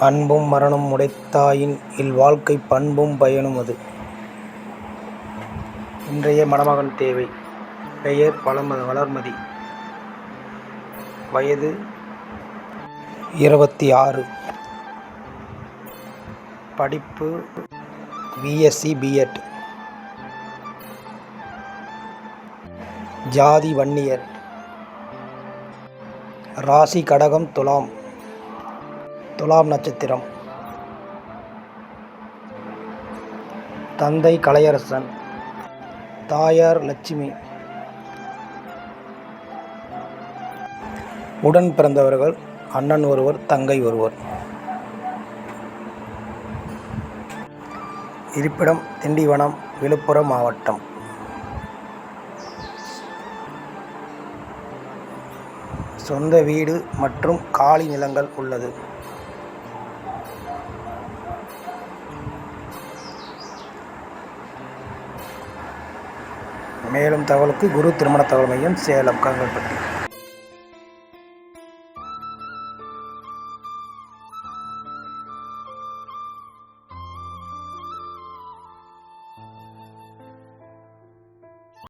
அன்பும் மரணமும் உடைத்தாயின் இல்வாழ்க்கை பண்பும் பயனும் அது. இன்றைய மணமகன் தேவை! பெயர் வளர்மதி. வயது இருபத்தி ஆறு படிப்பு பிஎஸ்சி பிஎட் ஜாதி வன்னியர். ராசி கடகம் துலாம். துலாம் நட்சத்திரம். தந்தை கலையரசன். தாயார் லட்சுமி. உடன் பிறந்தவர்கள் அண்ணன் ஒருவர், தங்கை ஒருவர். இருப்பிடம் திண்டிவனம், விழுப்புரம் மாவட்டம். சொந்த வீடு மற்றும் காலி நிலங்கள் உள்ளது. மேலும் தகவலுக்கு குரு திருமண தகவல் மையம், சேலம், கங்கல்பட்டு.